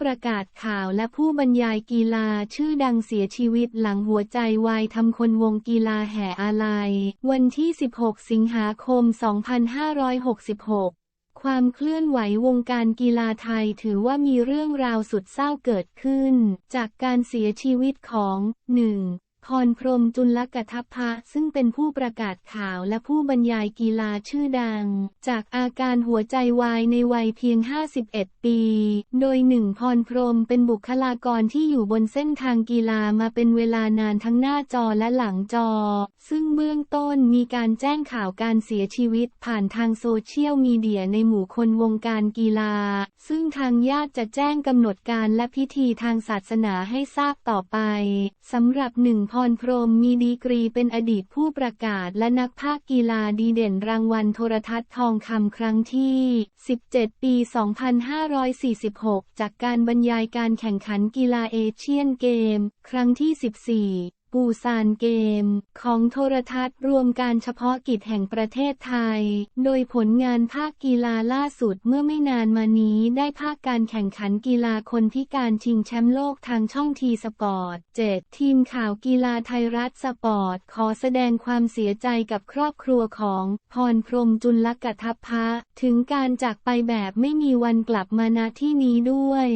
ประกาศข่าวและผู้บรรยายกีฬาชื่อดังเสียชีวิตหลังหัวใจวายทำคนวงกีฬาแห่อาลัย วันที่ 16 สิงหาคม 2566 ความเคลื่อนไหววงการกีฬาไทยถือว่ามีเรื่องราวสุดเศร้าเกิดขึ้น จากการเสียชีวิตของ 1. พรพรมจุลกทัพพะซึ่งเป็นผู้ประกาศข่าวและผู้บรรยายกีฬาชื่อดัง จากอาการหัวใจวายในวัยเพียง 51 ปี โดยหนึ่งพรพรมเป็นบุคลากรที่อยู่บนเส้นทางกีฬามาเป็นเวลานานทั้งหน้าจอและหลังจอ ซึ่งเบื้องต้นมีการแจ้งข่าวการเสียชีวิตผ่านทางโซเชียลมีเดียในหมู่คนวงการกีฬา ซึ่งทางญาติจะแจ้งกำหนดการและพิธีทางศาสนาให้ทราบต่อไปสำหรับหนึ่งพรพรมมีดีกรีเป็นอดีตผู้ประกาศและนักภาคกีฬาดีเด่นรางวัลโทรทัศน์ทองคำครั้งที่ 17 ปี 2546 จากการบรรยายการแข่งขันกีฬาเอเชียนเกม ครั้งที่ 14 ปูซานเกม ของโทรทัศน์รวมการเฉพาะกิจแห่งประเทศไทย โดยผลงานภาคกีฬาล่าสุดเมื่อไม่นานมานี้ได้ภาคการแข่งขันกีฬาคนพิการชิงแชมป์โลกทางช่องทีสปอร์ต 7 ทีมข่าวกีฬาไทยรัฐสปอร์ต ขอแสดงความเสียใจกับครอบครัวของพรพรมจุลกทัพพะ ถึงการจากไปแบบไม่มีวันกลับมาณที่นี้ด้วย